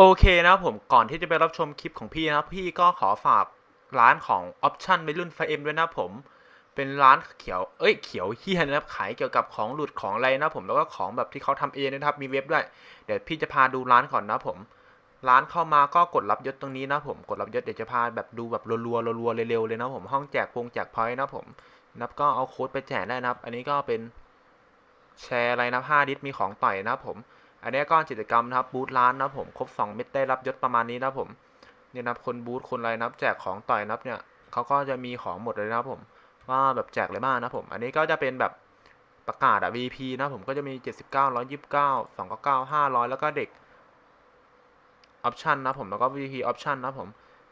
โอเคนะครับผมก่อนที่จะไปรับชมคลิปของพี่นะครับพี่ก็ขอฝากร้านของ Option ในรุ่น 5M ด้วยนะผม เป็นร้านเขียวเอ้ยเขียวเฮียนะครับขายเกี่ยวกับของหลุดของอะไรนะผมแล้วก็ของแบบที่เขาทำเองนะครับมีเว็บด้วยเดี๋ยวพี่จะพาดูร้านก่อนนะผม ร้านเข้ามาก็กดรับยศตรงนี้นะผมกดรับยศเดี๋ยวจะพาแบบดูแบบรัวๆรัวๆเร็วๆเลยนะผมห้องแจกพงแจกพอยต์นะผมนับก็เอาโค้ดไปแจกได้นะครับ อันนี้ก็เป็นแชร์อะไรนะ5ดิสมีของต่อยนะผม อันนี้ก็กิจกรรมนะครับบูธร้านนะผมครบ2เม็ดได้รับยศประมาณนี้นะผมเนี่ยนะครับคนบูธคนอะไรนับแจกของต่อยนับเนี่ยเขาก็จะมีของหมดเลยนะผม ว่าแบบแจกอะไรบ้างนะผม อันนี้ก็จะเป็นแบบประกาศอะ VP นะผมก็จะมี 79 129 299 500 แล้วก็เด็ก Option นะผมแล้วก็ VP Option นะผม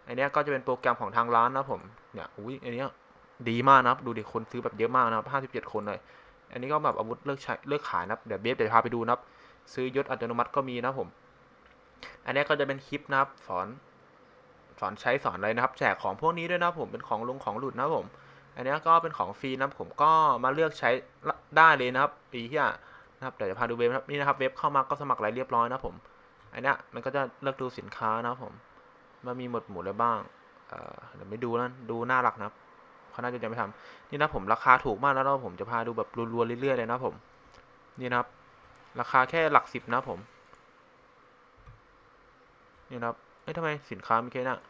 อันนี้ก็จะเป็นโปรแกรมของทางร้านนะผมเนี่ยอุ้ยอันนี้ดีมากนะครับดูดิคนซื้อแบบเยอะมากนะครับ57 คนเลย อันนี้ก็แบบอาวุธเลิกใช้เลิกขายนะครับเดี๋ยวเบฟเดี๋ยวพาไปดูนะครับ ซื้อยศอัตโนมัติก็มีนะผม อันนี้ก็จะเป็นคลิปนะครับ สอน สอนใช้สอนอะไรนะครับ แจกของพวกนี้ด้วยนะผมเป็นของลงของหลุดนะผม อันนี้ก็เป็นของฟรีนะผมก็มาเลือกใช้ได้เลยนะครับปีที่นะครับเดี๋ยวจะพาดูเว็บนะครับนี่นะครับเว็บเข้ามาก็สมัครอะไรเรียบร้อยนะผมอันนี้มันก็จะเลือกดูสินค้านะผมว่ามีหมดหมู่อะไรบ้างเดี๋ยวไม่ดูแล้วดูน่ารักนะครับเขาน่าจะยังไม่ทำนี่นะผมราคาถูกมากแล้วนะผมจะพาดูแบบรัวๆเรื่อยๆเลยนะผม นี่นะครับ ราคาแค่หลักสิบนะครับผม นี่นะครับ เอ้ยทำไมสินค้ามีแค่น่ะ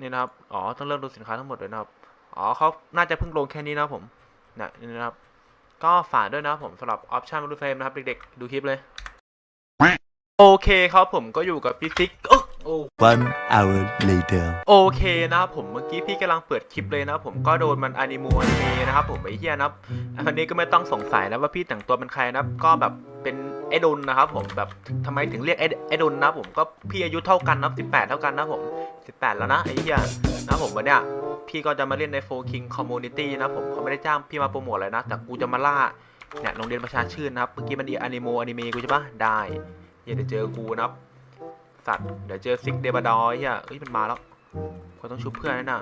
นี่นะครับ อ๋อ ต้องเลือกดูสินค้าทั้งหมดเลยนะครับ อ๋อเขาน่าจะเพิ่งลงแค่นี้นะครับผมนะนี่นะครับ ก็ฝากด้วยนะครับผมสำหรับออปชั่นมาดูเฟรมนะครับ เด็กๆ ดูคลิปเลย โอเคครับผมก็อยู่กับพี่ซิกเอ้อ โอ้ One hour later. โอเคนะครับผมเมื่อกี้พี่กำลังเปิดคลิปเลยนะครับผมก็โดนมันอนิมูอนิเมะนะครับผมไอ้เหี้ยนะครับอันนี้ก็ไม่ต้องสงสัยนะว่าพี่แต่งตัวเป็นใครนะครับก็แบบเป็นไอ้ดนนะครับผมแบบทำไมถึงเรียกไอ้ไอ้ดนนะผมก็พี่อายุเท่ากันนะครับ18 เท่ากันนะครับผม 18 แล้วนะไอ้เหี้ยนะผมวันเนี้ยพี่ก็จะมาเล่นในโฟคิงคอมมูนิตี้นะผมเขาไม่ได้จ้างพี่มาโปรโมทอะไรนะ แต่กูจะมาล่าเนี่ยโรงเรียนประชาชื่นนะครับเมื่อกี้มันดีอนิโมอนิเมะกูใช่ปะได้เดี๋ยวเจอกูนะครับ สัตว์ เดี๋ยวเจอซิกเดบาดอยเฮียเอ้ยมันมาแล้วกูต้องชุบเพื่อนนั่นน่ะ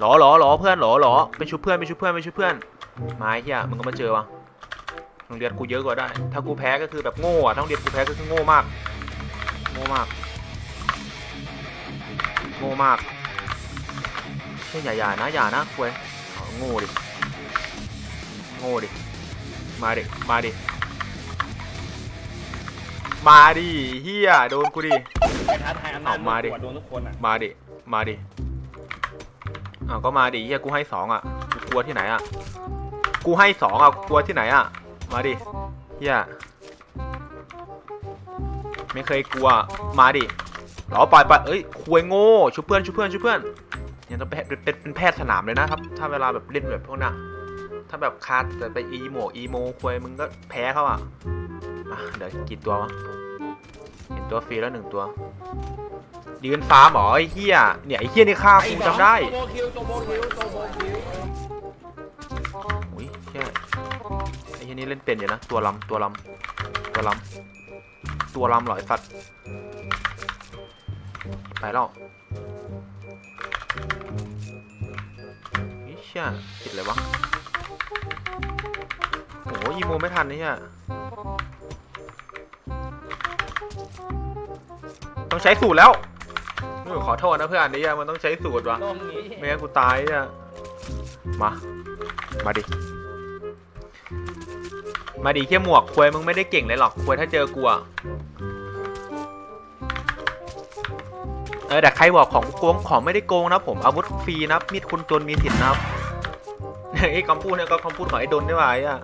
หรอหรอหรอเพื่อนหรอหรอไปชุบเพื่อนไปชุบเพื่อนไปชุบเพื่อนมาไอ้เฮียมึงก็มาเจอวะโรงเรียนกูเยอะกว่าได้ ถ้ากูแพ้ก็คือแบบโง่อะถ้าโรงเรียนกูแพ้ก็คือโง่มาก โง่มาก โง่มากเฮ้ยอย่าอย่านะอย่านะคุยเอาโง่ดิ โง่ดิ มาดิ มาดิ มาดิเฮียโดนกูดิ ไปท้าทายอำนาจเอามาดิหัวโดนทุกคนอะมาดิ มาดิอ้าวก็มาดิเฮียกูให้สองอะ กูกลัวที่ไหนอะ กูให้สองอะกูกลัวที่ไหนอะ มาดิเฮียไม่เคยกลัว มาดิหรอปล่อยไปเอ้ยคุยโง่ชุบเพื่อนชุบเพื่อนชุบเพื่อนเนี่ยต้องเป็นเป็นเป็นแพทย์สนามเลยนะครับถ้าเวลาแบบเล่นแบบพวกน่ะถ้าแบบคาดจะไปอีโมอีโมคุยมึงก็แพ้เขาอะอะ เดี๋ยวกี่ตัววะเห็นตัวฟรีแล้วหนึ่งตัวยืนฟาร์มเหรอไอ้เหี้ยเนี่ยไอ้เหี้ยนี่ฆ่ากูจำได้โตโบคิวโตโบคิวโตโบคิวอุ้ยเหี้ยไอ้เหี้ยนี่เล่นเป็นอยู่นะตัวลำตัวลำตัวลำตัวลำเหรอไอ้สัตว์ไปแล้วนี่เชี่ยผิดเลยวะโอ้ยอีโมไม่ทันนี่เหี้ ใช้สูตรแล้วเออขอโทษนะเพื่อนนี่มันต้องใช้สูตรวะตรงนี้ไม่งั้นกูตายเนี่ยมา มาดิ มาดิแค่หมวกควยมึงไม่ได้เก่งเลยหรอกควยถ้าเจอกูอะเออแต่ใครบอกของโกงของไม่ได้โกงนะผมอาวุธฟรีนะมีดคุณจนมีสิทธิ์นะไอ้คำพูดเนี่ยก็คำพูดของไอ้ดนได้ไหมอะ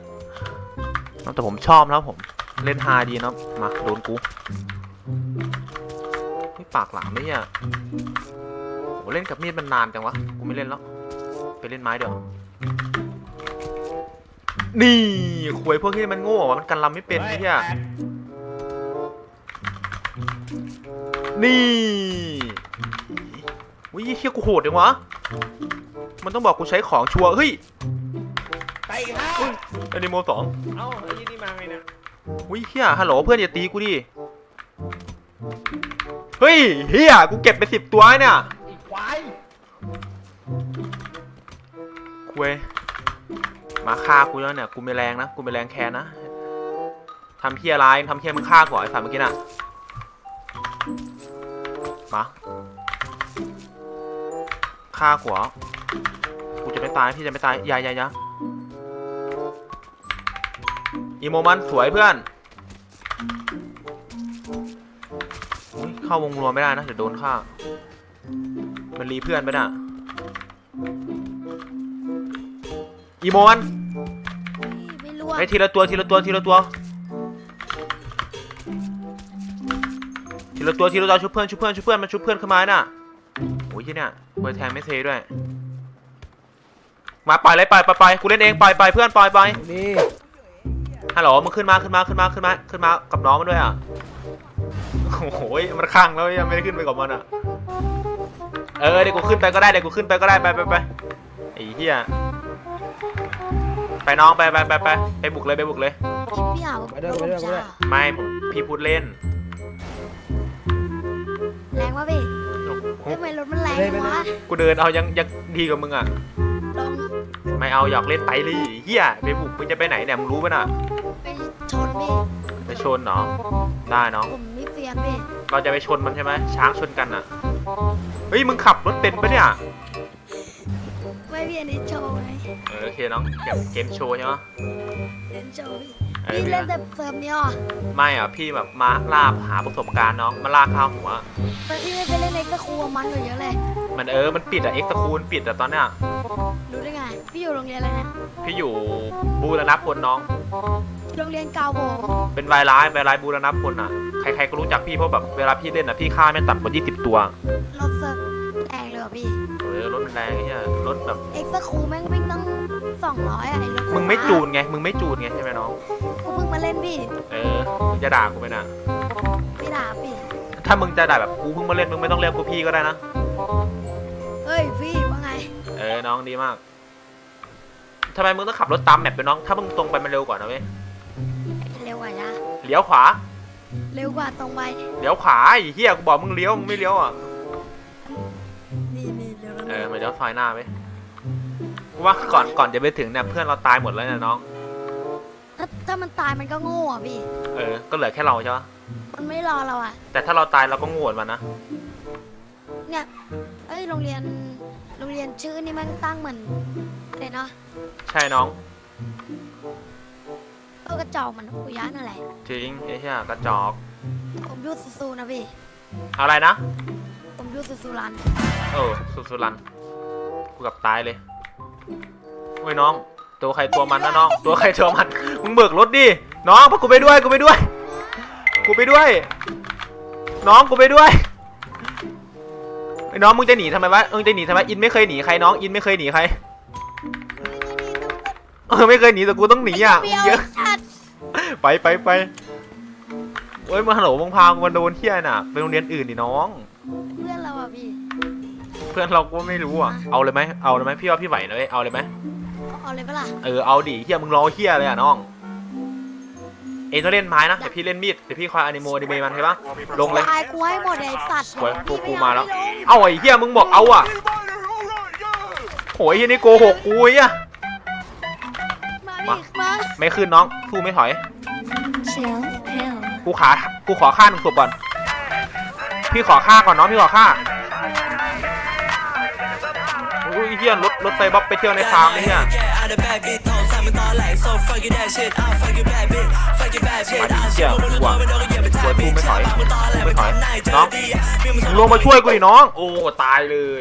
แต่ผมชอบนะผม เล่นฮาดีนะมาโดนกู ปากหลามไม่เนี่ยโหเล่นกับมีดมันนานจังวะ กูไม่เล่นแล้ว ไปเล่นไม้เดี๋ยวานี่ควยพวกที่มันโง่อะมันกันลำไม่เป็นไอ้เหี้ยนี่วิเฮียกูโหดจังวะ มันต้องบอกกูใช้ของชัวร์เฮ้ยไปอีกแล้วอนิโมสองเอ้าไอ้ยี่นี่มาไงเนี่ยวิเฮียฮัลโหลเพื่อนอย่าตีกูดิ เฮ้ยเฮียกูเก็บไปสิบตัวเนี่ยอีกควายคุยมาฆ่ากูแล้วเนี่ย กูไม่แรงนะ กูไม่แรงแค้นนะทำเพี้ยอะไรทำเพี้ยมึงฆ่าก่อนไอ้สัตว์เมื่อกี้น่ะ มาฆ่าหัวกูจะไม่ตาย พี่จะไม่ตายอย่าอย่าอย่าอีโมมันสวยเพื่อนอุ๊ย เข้าวงรวมไม่ได้นะเดี๋ยวโดนฆ่า มันรีเพื่อนไปน่ะอีโมมันไม่รู้อะไอ้ยทีละตัวทีละตัวทีละตัว ทีละตัวทีละตัวชุบเพื่อนชุบเพื่อนชุบเพื่อนมันชุบเพื่อนขึ้นมาน่ะโอ้ยที่เนี่ยเปิดแทงไม่เทด้วย มาปล่อยเลยปล่อยปล่อยปล่อยกูเล่นเองปล่อยปล่อยเพื่อนปล่อยปล่อยนี่ฮัลโหลมึงขึ้นมาขึ้นมาขึ้นมาขึ้นมาขึ้นมากับน้องมันด้วยอะ โอ้โหมันข้างแล้วยังไม่ได้ขึ้นไปกับมันอะ เออเดี๋ยวกูขึ้นไปก็ได้เดี๋ยวกูขึ้นไปก็ได้ไปไปไปไอ้เหี้ยไปน้องไปไปไปไปไปบุกเลยไปบุกเลยพี่หาไปด้วยไปด้วยไปด้วย ไม่ผมพี่พูดเล่นแรงวะพี่โอ้โหทำไมรถมันแรงจังวะกูเดินเอายังยังดีกว่ามึงอะลงไม่เอาอยากเล่นไปเลยเฮียไปบุกมึงจะไปไหนเนี่ยมึงรู้ป่ะน่ะไปชนพี่ไปชนเนาะได้เนาะผมมี เฟียนพี่เราจะไปชนมันใช่ไหมช้างชนกันอะ เฮ้ยมึงขับรถเป็นปะเนี่ยไม่พี่อันนี้โชว์ไงเออโอเคน้องเกมเกมโชว์ใช่ไหม เล่นโชว์พี่เออพี่เล่นแต่เฟิร์มเนี้ยเหรอไม่อะพี่แบบมาล่าหาประสบการณ์น้องมาล่าข้าวหัว แต่พี่ไม่ไปเล่นเอ็กซ์ครูมันกว่าเยอะเลยมันเออมันปิดอะเอ็กซ์คูลปิดอะตอนเนี้ยรู้ได้ไงพี่อยู่โรงเรียนอะไรนะพี่อยู่บูรณพลน้อง โรงเรียนเก่าผมเป็นวายร้ายวายร้ายบูรณพลอะ ใครๆก็รู้จักพี่เพราะแบบเวลาพี่เล่นอะพี่ฆ่าไม่ต่ำกว่า20 ตัว รถเฟิร์มแรงเลยเหรอพี่ เออรถมันแรงไอ้เหี้ยรถแบบ เอ็กซ์ครูแม่งวิ่งตั้งสองร้อยอะไอ้รถฟฟ้ามึงไม่จูนไง มึงไม่จูนไงใช่ไหมน้อง กูเพิ่งมาเล่นพี่เออมึงจะด่ากูไปนะ ไม่ด่าพี่ ถ้ามึงจะด่าแบบกูเพิ่งมาเล่นมึงไม่ต้องเรียกกูพี่ก็ได้นะ เฮ้ยพี่ว่าไง เออน้องดีมากทำไมมึงต้องขับรถตามแมปไปน้อง ถ้ามึงตรงไปมันเร็วกว่านะเว้ยเร็วกว่าจ้ะ เลี้ยวขวา เร็วกว่าตรงไป เลี้ยวขวาไอ้เหี้ยกูบอกมึงเลี้ยวมึงไม่เลี้ยวอะ นี่นี่เร็วแล้วเออมาเลี้ยวซอยหน้าไปกูว่าก่อนก่อนจะไปถึงเนี่ยเพื่อนเราตายหมดแล้วนะน้อง ถ้าถ้ามันตายมันก็โง่อะพี่ เออ ก็เหลือแค่เราใช่ปะมันไม่รอเราอะ แต่ถ้าเราตายเราก็โง่เหมือนมันนะ เนี่ย เอ้ยโรงเรียน โรงเรียนชื่อนี่มันตั้งเหมือนเลยเนาะ ใช่น้องก็กระ จอกเหมือนปุยะนั่นแหละ จริงไอ้เหี้ยกระจอก ผมยูสุซูนะพี่อะไรนะ ผมยูสุซูรัน เออสุดสุดรัน กูกับตายเลยเฮ้ยน้อง ตัวใครตัวมันนะน้อง ตัวใครตัวมัน มึงเบิกรถดิ น้องพากูไปด้วย กูไปด้วย กูไปด้วย น้องกูไปด้วยไอ้น้องมึงจะหนีทำไมวะ มึงจะหนีทำไม อินไม่เคยหนีใครน้อง อินไม่เคยหนีใคร เออไม่เคยหนีแต่กูต้องหนีอะเปมึรี้งยวเยอะจัด ไปไปไปเฮ้ยมาฮัลโหลมึงพากูมาโดนเที่ยน่ะไปโรงเรียนอื่นดิน้อง เพื่อนเราอะพี่เพื่อนเราก็ไม่รู้อะเอาเลยไหมเอาเลยไหมพี่ว่าพี่ไหวนะเว้ยเอาเลยไหมเอาเลยปะล่ะเออเอาดิเฮียมึงรอเฮียเลยอะน้อง เอ็งต้องเล่นไม้นะเดี๋ยวพี่เล่นมีดเดี๋ยวพี่คอยอนิโมอนิเมมันใช่ปะลงเลยตายกูให้หมดเลยไอ้สัตว์สวยพี่กูไมาแล้วไงเอาไอ้เฮียมึงบอกเอาอะโหยเฮียนี่โกหกกูไอ้เฮียมามาดิมา ไม่ขึ้นน้องสู้ไม่ถอยChill pill. กูขากูขอฆ่าหนึ่งศพก่อน พี่ขอฆ่าก่อนน้องพี่ขอฆ่าอุ้ยเฮียรถรถไฟบ๊อบไปเที่ยวในฟาร์มไอ้เฮีย out the bad bitch 头上面打来 so fuck you that shit ah fuck you bad bitch fuck you bad bitch มาดิเฮียหวัง 我都也不 สวย 太 สู้ไม่ถอย bitch 把我打来 ไม่ 我 ถอย 打奶 น้อง 这地 มึงลงมาช่วยกูดิน้อง โอ้ตายเลย